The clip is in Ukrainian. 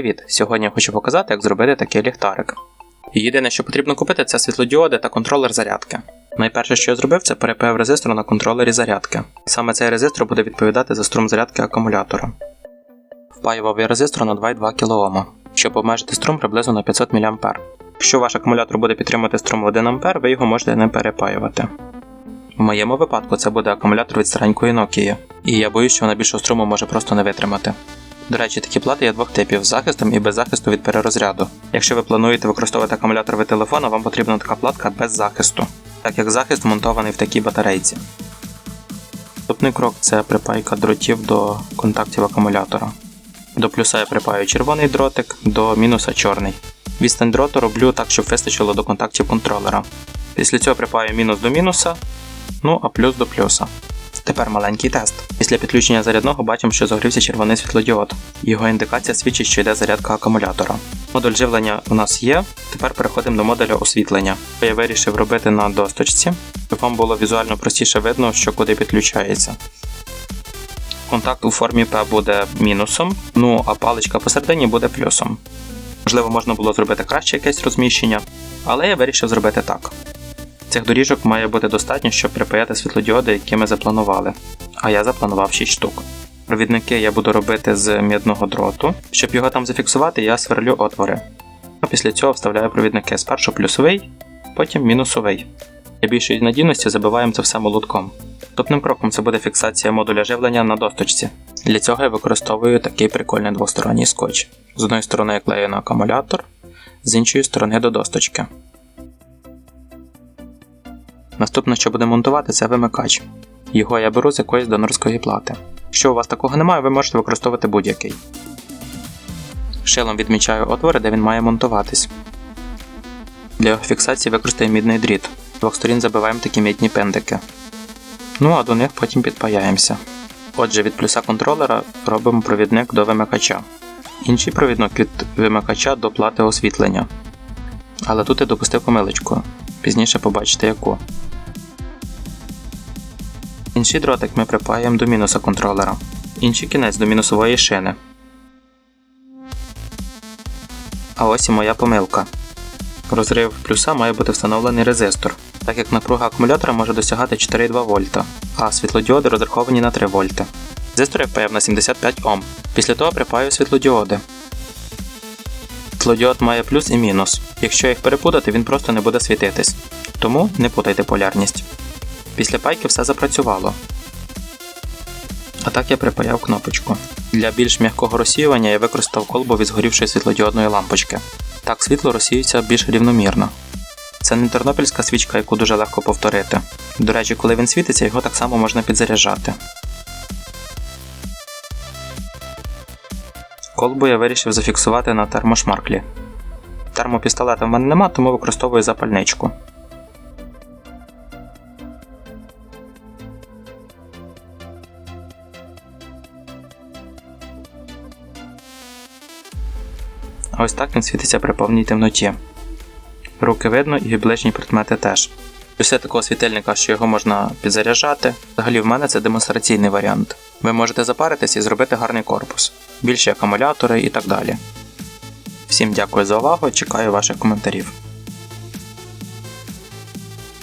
Привіт! Сьогодні я хочу показати, як зробити такий ліхтарик. Єдине, що потрібно купити, це світлодіоди та контролер зарядки. Найперше, що я зробив, це перепаяв резистор на контролері зарядки. Саме цей резистор буде відповідати за струм зарядки акумулятора. Впаював я резистор на 2,2 кОм, щоб обмежити струм приблизно на 500 мА. Якщо ваш акумулятор буде підтримувати струм в 1 А, ви його можете не перепаювати. В моєму випадку це буде акумулятор від старенької Nokia, і я боюсь, що вона більшого струму може просто не витримати. До речі, такі плати є двох типів з захистом і без захисту від перерозряду. Якщо ви плануєте використовувати акумулятор від телефона, вам потрібна така платка без захисту, так як захист вмонтований в такій батарейці. Наступний крок це припайка дротів до контактів акумулятора. До плюса я припаю червоний дротик, до мінуса чорний. Відстань дроту роблю так, щоб вистачило до контактів контролера. Після цього припаю мінус до мінуса, ну а плюс до плюса. Тепер маленький тест. Після підключення зарядного бачимо, що загорівся червоний світлодіод. Його індикація свідчить, що йде зарядка акумулятора. Модуль живлення у нас є. Тепер переходимо до модуля освітлення. Я вирішив робити на досточці, щоб вам було візуально простіше видно, що куди підключається. Контакт у формі P буде мінусом, ну а паличка посередині буде плюсом. Можливо, можна було зробити краще якесь розміщення, але я вирішив зробити так. Цих доріжок має бути достатньо, щоб припаяти світлодіоди, які ми запланували. А я запланував 6 штук. Провідники я буду робити з мідного дроту. Щоб його там зафіксувати, я сверлю отвори. А після цього вставляю провідники спершу плюсовий, потім мінусовий. Для більшої надійності забиваємо це все молотком. Наступним кроком це буде фіксація модуля живлення на досточці. Для цього я використовую такий прикольний двосторонній скотч. З одної сторони я клею на акумулятор, з іншої сторони до досточки. Наступне, що буде монтувати, це вимикач. Його я беру з якоїсь донорської плати. Якщо у вас такого немає, ви можете використовувати будь-який. Шилом відмічаю отвори, де він має монтуватись. Для фіксації використаємо мідний дріт. З двох сторін забиваємо такі мідні пендики. Ну а до них потім підпаяємося. Отже, від плюса контролера робимо провідник до вимикача. Інший провідник від вимикача до плати освітлення. Але тут я допустив помилочку. Пізніше побачите яку. Інший дротик ми припаємо до мінуса контролера. Інший кінець до мінусової шини. А ось і моя помилка. Розрив плюса має бути встановлений резистор, так як напруга акумулятора може досягати 4,2 вольта, а світлодіоди розраховані на 3 вольти. Резистор я впаяв на 75 Ом. Після того припаю світлодіоди. Світлодіод має плюс і мінус. Якщо їх перепутати, він просто не буде світитись. Тому не путайте полярність. Після пайки все запрацювало. А так я припаяв кнопочку. Для більш м'якого розсіювання я використав колбу від згорівшої світлодіодної лампочки. Так світло розсіюється більш рівномірно. Це не тернопільська свічка, яку дуже легко повторити. До речі, коли він світиться, його так само можна підзаряджати. Колбу я вирішив зафіксувати на термошмарклі. Термопістолета в мене нема, тому використовую запальничку. А Ось так він світиться при повній темноті. Руки видно і ближні предмети теж. Усе такого світильника, що його можна підзаряджати, взагалі в мене це демонстраційний варіант. Ви можете запаритись і зробити гарний корпус, більші акумулятори і так далі. Всім дякую за увагу, чекаю ваших коментарів.